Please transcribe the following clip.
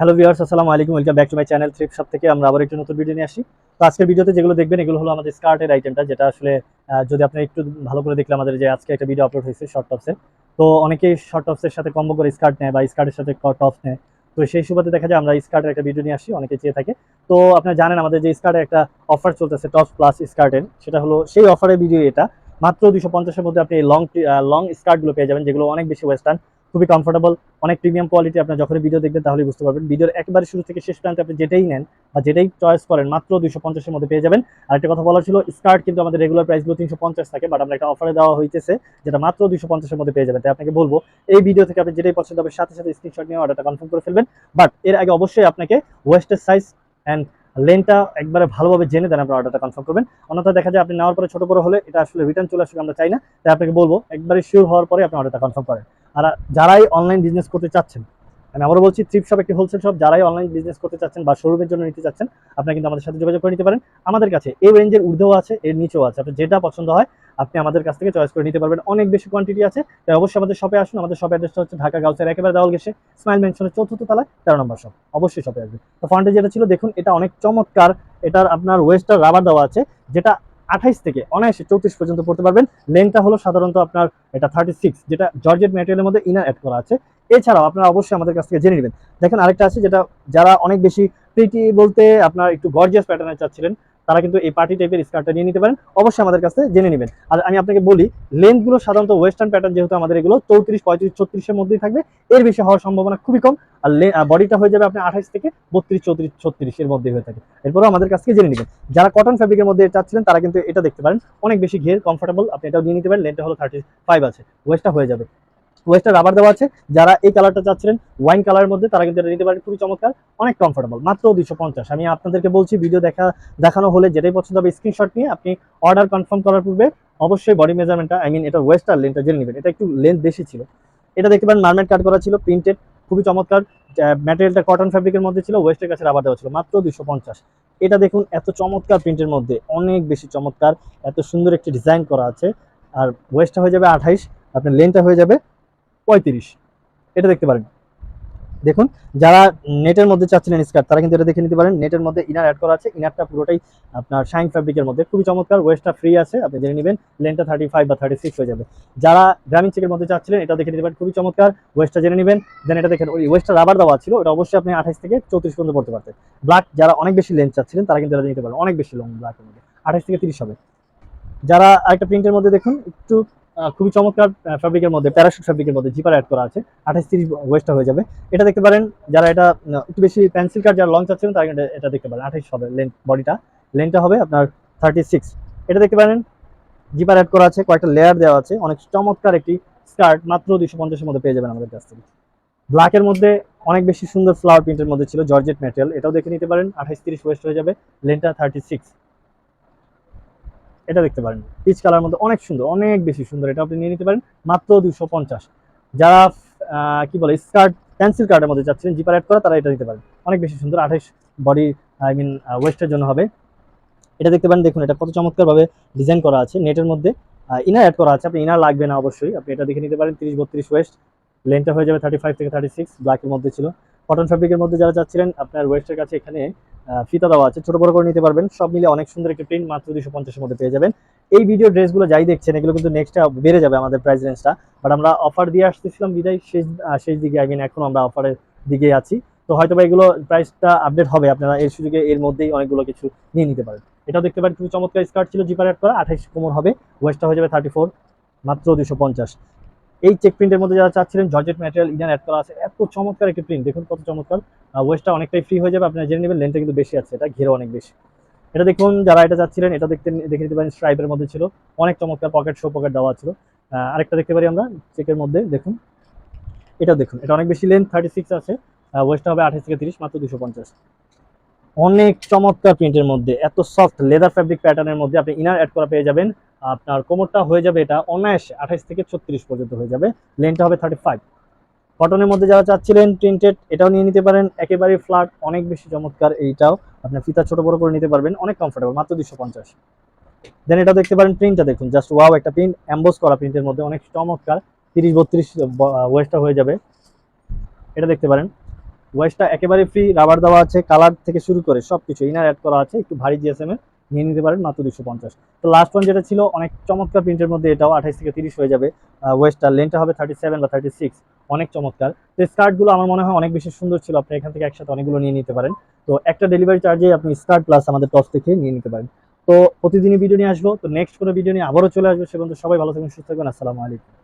Hello viewers আসসালামু আলাইকুম। Welcome back to my channel Trip Shop থেকে আমরা আবার একটু নতুন ভিডিও নিয়ে আসি। তো আজকের ভিডিওতে যেগুলো দেখবেন, এগুলো হলো আমাদের স্কার্টের আইটেমটা যেটা আসলে যদি আপনি একটু ভালো করে দেখলে আমাদের যে আজকে একটা ভিডিও আপলোড হয়েছে শর্ট টপসের তো অনেকেই শর্ট টপসের সাথে কম্বো করে স্কার্ট নেয় বা স্কার্টের সাথে টপস নেয়। তো সেই সুবাদে দেখা যায় আমরা স্কার্টের একটা ভিডিও নিয়ে আসি অনেকে চেয়ে থাকে। তো আপনারা জানেন আমাদের যে স্কার্টের একটা অফার চলতেছে টপস প্লাস স্কার্টের সেটা হলো সেই অফারের ভিডিও এটা। মাত্র দুশো পঞ্চাশের মধ্যে আপনি লং লং স্কার্টগুলো পেয়ে যাবেন, যেগুলো অনেক বেশি ওয়েস্টার্ন খুবই কমফোর্টেবল অনেক প্রিমিয়াম কোয়ালিটি আপনার যখন ভিডিও দেখবেন তাহলে বুঝতে পারবেন। ভিডিওর একবারে শুরু থেকে শেষ পর্যন্ত আপনি যেটাই নেন বা যেটাই চয়েস করেন, মাত্র দুশো পঞ্চাশের মধ্যে পেয়ে যাবেন। আর একটা কথা বলা ছিল স্কার্ট কিন্তু আমাদের রেগুলার প্রাইসগুলো তিনশো পঞ্চাশ থাকে বাট আমরা একটা অফারে দেওয়া হইতেছে, যেটা মাত্র দুশো পঞ্চাশের মধ্যে পেয়ে যাবেন। তাই আপনাকে বলব, এই ভিডিও থেকে আপনি যেটাই পছন্দ হবে, সাথে সাথে স্ক্রিনশট নিয়ে অর্ডারটা কনফার্ম করে ফেলবেন। বাট এর আগে অবশ্যই আপনাকে ওয়েস্টের সাইজ অ্যান্ড লেনটা একবারে ভালোভাবে জেনে দেন, আপনার অর্ডারটা কনফার্ম করবেন। অন্যথা দেখা যায় আপনি নেওয়ার পরে ছোট বড় হলে এটা আসলে রিটার্ন চলে আসবে, আমরা চাই না। তাই আপনাকে বলব, একবারে শিওর হওয়ার পরে আপনি অর্ডারটা কনফার্ম করেন। আর যারাই অনলাইন বিজনেস করতে চাচ্ছেন, আমি আবারও বলছি ট্রিপ শপ একটি হোলসেল শপ যারাই অনলাইন বিজনেস করতে চাচ্ছেন বা শোরুমের জন্য নিতে চাচ্ছেন, আপনারা কিন্তু আমাদের সাথে যোগাযোগ করে নিতে পারেন। আমাদের কাছে এই রেঞ্জের ঊর্ধ্বেও আছে, এর নিচেও আছে। আপনার যেটা পছন্দ হয়, আপনি আমাদের কাছ থেকে চয়েস করে নিতে পারবেন। অনেক বেশি কোয়ান্টিটি আছে, তাই অবশ্যই আমাদের শপে আসুন। আমাদের শপের অ্যাড্রেসটা হচ্ছে ঢাকা গাউসের একেবারে দেওয়াল গেছে স্মাইল মেনশনের চতুর্থ তলায়, তেরো নম্বর শপ অবশ্যই শপে আসবে তো ফ্রন্টে যেটা ছিল, দেখুন, এটা অনেক চমৎকার। এটার আপনার ওয়েস্টার রাবার দেওয়া আছে, যেটা আঠাইশ থেকে অনায়াসে চৌত্রিশ পর্যন্ত পড়তে পারবেন। লেনটা হলো সাধারণত আপনার এটা থার্টি সিক্স যেটা জর্জেট ম্যাটেরিয়ালের মধ্যে ইনার অ্যাড করা আছে। এছাড়াও আপনারা অবশ্যই আমাদের কাছ থেকে জেনে নেবেন। দেখেন আরেকটা আছে যেটা যারা অনেক বেশি প্রিটি বলতে আপনার একটু গর্জিয়াস প্যাটার্নে চাচ্ছিলেন তারা কিন্তু এই পার্টি টাইপের স্কার্টটা নিয়ে নিতে পারেন। অবশ্যই আমাদের কাছে জেনে নেবেন। আর আমি আপনাকে বলি লেন্থগুলো সাধারণত ওয়েস্টার্ন প্যাটার্ন যেহেতু আমাদের এগুলো, চৌত্রিশ, পঁয়ত্রিশ, ছত্রিশের মধ্যেই থাকবে। এর বেশি হওয়ার সম্ভাবনা খুবই কম। আর বডিটা হয়ে যাবে আপনি আঠাইশ থেকে বত্রিশ, চৌত্রিশ ছত্রিশ এর মধ্যে হয়ে থাকে। এরপরেও আমাদের কাছ জেনে নেবেন। যারা কটন ফ্যাব্রিকের মধ্যে চাচ্ছিলেন, তারা কিন্তু এটা দেখতে পারেন। অনেক বেশি ঘের কমফোর্টেবল আপনি এটাও নিয়ে নিতে পারেন। লেনটা হলো থার্টি ফাইভ আছে ওয়েস্টটা হয়ে যাবে। ওয়েস্টার রাবার দেওয়া আছে। যারা এই কালারটা চাচ্ছিলেন ওয়াইন কালারের মধ্যে, তারা কিন্তু এটা নিতে পারেন। খুবই চমৎকার, অনেক কমফোর্টেবল মাত্র দুশো পঞ্চাশ। আমি আপনাদেরকে বলছি ভিডিও দেখা, দেখানো হলে যেটাই পছন্দ হবে স্ক্রিনশট নিয়ে আপনি অর্ডার কনফার্ম করার পূর্বে অবশ্যই বডি মেজারমেন্টটা আই মিন এটা ওয়েস্টার লেনটা জেনে নেবেন। এটা একটু লেন্থ বেশি ছিল। এটা দেখতে পারেন মার্মেট কাট করা ছিল প্রিন্টেড খুবই চমৎকার। ম্যাটেরিয়ালটা কটন ফ্যাব্রিকের মধ্যে ছিল ওয়েস্টের কাছে রাবার দেওয়া ছিল, মাত্র দুশো পঞ্চাশ। এটা দেখুন, এত চমৎকার প্রিন্টের মধ্যে, অনেক বেশি চমৎকার, এত সুন্দর একটি ডিজাইন করা আছে। আর ওয়েস্টটা হয়ে যাবে আঠাইশ, আপনার লেনটা হয়ে যাবে পঁয়ত্রিশ। এটা দেখতে পারেন। দেখুন, যারা নেটের মধ্যে চাচ্ছিলেন স্কার্ট তারা কিন্তু এটা দেখে নিতে পারেন। নেটের মধ্যে ইনার অ্যাড করা আছে। ইনারটা পুরোটাই আপনার শাইন ফ্যাব্রিকের মধ্যে। খুবই চমৎকার ওয়েস্টটা ফ্রি আছে। আপনি জেনে নেবেন লেনটা থার্টি ফাইভ বা থার্টি সিক্স হয়ে যাবে। যারা গ্রামীণ চেকের মধ্যে চাচ্ছিলেন এটা দেখে নিতে পারেন। খুবই চমৎকার ওয়েস্টটা জেনে নেবেন। দেন এটা দেখেন, ওই ওয়েস্টটা রাবার দেওয়া ছিল, ওটা অবশ্যই আপনি আঠাইশ থেকে চৌত্রিশ পর্যন্ত পড়তে পারতেন। ব্ল্যাক যারা অনেক বেশি লেন্থ চাচ্ছিলেন, তারা কিন্তু এটা নিতে পারেন। অনেক বেশি লং ব্ল্যাকের মধ্যে। আঠাইশ থেকে তিরিশ হবে। যারা আরেকটা প্রিন্টের মধ্যে দেখুন, একটু খুবই চমৎকার ফ্যাব্রিকের মধ্যে প্যারাশুট ফ্যাব্রিকের মধ্যে জিপার অ্যাড করা আছে। আঠাশ তিরিশ ওয়েস্টটা হয়ে যাবে। এটা দেখতে পারেন, যারা এটা একটু বেশি পেন্সিল কাট যারা লং চাচ্ছেন, তারা এটা দেখতে পারেন। আঠাইশ হবে লেন্থ বডিটা লেন্থটা হবে আপনার থার্টি সিক্স এটা দেখতে পারেন জিপার অ্যাড করা আছে, কয়েকটা লেয়ার দেওয়া আছে। অনেক চমৎকার একটি স্কার্ট মাত্র দুশো পঞ্চাশের মধ্যে পেয়ে যাবেন আমাদের কাছ থেকে। ব্ল্যাকের মধ্যে অনেক বেশি সুন্দর ফ্লাওয়ার প্রিন্টের মধ্যে ছিল জর্জেট ম্যাটেরিয়াল এটাও দেখে নিতে পারেন আঠাইশ তিরিশ ওয়েস্ট হয়ে যাবে লেন্থটা থার্টি সিক্স এটা দেখতে পারেন। পিচ কালার মধ্যে অনেক সুন্দর, অনেক বেশি সুন্দর এটা আপনি নিয়ে নিতে পারেন। মাত্র দুশো পঞ্চাশ। যারা কি বলে স্কার্ট পেন্সিল কার্ডের মধ্যে যাচ্ছিলেন জিপার অ্যাড করা, তারা এটা নিতে পারেন। অনেক বেশি সুন্দর, আঠাইশ বডি আই মিন ওয়েস্টের জন্য হবে। এটা দেখতে পারেন, দেখুন এটা কত চমৎকারভাবে ডিজাইন করা আছে নেটের মধ্যে। ইনার অ্যাড করা আছে, আপনি ইনার লাগবে না অবশ্যই। আপনি এটা দেখে নিতে পারেন, তিরিশ বত্রিশ ওয়েস্ট লেনটা হয়ে যাবে থার্টি ফাইভ থেকে থার্টি সিক্স ব্ল্যাকের মধ্যে ছিল। কটন ফ্যাব্রিকের মধ্যে যারা চাচ্ছিলেন, আপনার ওয়েস্টের কাছে এখানে ফিতা দেওয়া আছে। ছোট বড় করে নিতে পারবেন। সব মিলে অনেক সুন্দর একটি প্রিন্ট মাত্র দুশো পঞ্চাশের মধ্যে পেয়ে যাবেন। এই ভিডিও ড্রেসগুলো যাই দেখছেন, এগুলো কিন্তু নেক্সট বেড়ে যাবে আমাদের প্রাইস রেঞ্জটা বাট আমরা অফার দিয়ে আসতেছিলাম বিদায়। শেষ শেষ দিকে আই মিন এখন আমরা অফারের দিকে আছি। তো হয়তো বা এগুলো প্রাইসটা আপডেট হবে। আপনারা এর সুযোগে এর মধ্যেই অনেকগুলো কিছু নিয়ে নিতে পারেন। এটাও দেখতে পারেন, খুবই চমৎকার স্কার্ট ছিল জিপার অ্যাড করা আঠাইশ কোমর হবে। ওয়েস্টটা হয়ে যাবে থার্টি ফোর মাত্র দুশো পঞ্চাশ। এই চেক প্রিন্টের মধ্যে যারা চাচ্ছিলেন জর্জেট ম্যাটেরিয়াল ইনার অ্যাড করা আছে, এত চমৎকার একটি প্রিন্ট দেখুন কত চমৎকার। ওয়েস্টটা অনেকটাই ফ্রি হয়ে যাবে, আপনারা জেনে নেবেন লেনটা কিন্তু বেশি আছে, এটা ঘেরো অনেক বেশি। এটা দেখুন, যারা এটা চাচ্ছিলেন, এটা দেখতে, দেখে নিতে পারেন স্ট্রাইপের মধ্যে ছিল, অনেক চমৎকার পকেট শো পকেট দেওয়া ছিল। আরেকটা দেখতে পারি আমরা চেকের মধ্যে, দেখুন। এটা দেখুন, এটা অনেক বেশি লেন্থ থার্টি সিক্স আছে ওয়েস্টটা হবে আঠাশ থেকে তিরিশ, মাত্র দুশো পঞ্চাশ। অনেক চমৎকার প্রিন্টের মধ্যে, এত সফট লেদার ফ্যাব্রিক প্যাটার্নের মধ্যে আপনি ইনার অ্যাড করা পেয়ে যাবেন। আপনার কোমরটা হয়ে যাবে এটা অনায়াসে আঠাশ থেকে ছত্রিশ পর্যন্ত হয়ে যাবে। লেনটা হবে থার্টি ফাইভ কটনের মধ্যে যারা চাচ্ছিলেন প্রিন্টেড এটাও নিয়ে নিতে পারেন। একেবারে ফ্ল্যাট অনেক বেশি চমৎকার এইটাও। আপনার ফিতা ছোট বড় করে নিতে পারবেন, অনেক কমফোর্টেবল মাত্র দুশো পঞ্চাশ। দেন এটা দেখতে পারেন প্রিন্টটা দেখুন জাস্ট ওয়াও একটা প্রিন্ট অ্যাম্বোস করা প্রিন্টের মধ্যে অনেক চমৎকার। তিরিশ বত্রিশ ওয়েস্টটা হয়ে যাবে। এটা দেখতে পারেন। ওয়েস্টটা একেবারে ফ্রি রাবার দেওয়া আছে কালার থেকে শুরু করে সব কিছু ইনার অ্যাড করা আছে, একটু ভারী জিএসএম এ নিয়ে নিতে পারেন মাত্র দুশো পঞ্চাশ। তো লাস্ট ওয়ান যেটা ছিল, অনেক চমৎকার প্রিন্টের মধ্যে এটাও আঠাইশ থেকে তিরিশ হয়ে যাবে। ওয়েস্টটা লেনটা হবে থার্টি সেভেন বা থার্টি সিক্স অনেক চমৎকার। তো স্কার্টগুলো আমার মনে হয় অনেক বেশি সুন্দর ছিল। আপনি এখান থেকে একসাথে অনেকগুলো নিয়ে নিতে পারেন। তো একটা ডেলিভারি চার্জে আপনি স্কার্ট প্লাস আমাদের টস থেকে নিয়ে নিতে পারেন। তো প্রতিদিনই ভিডিও নিয়ে আসব। তো নেক্সট কোনো ভিডিও নিয়ে আবারও চলে আসব। সে পর্যন্ত সবাই ভালো থাকবেন, সুস্থ থাকবেন। আসসালামু আলাইকুম।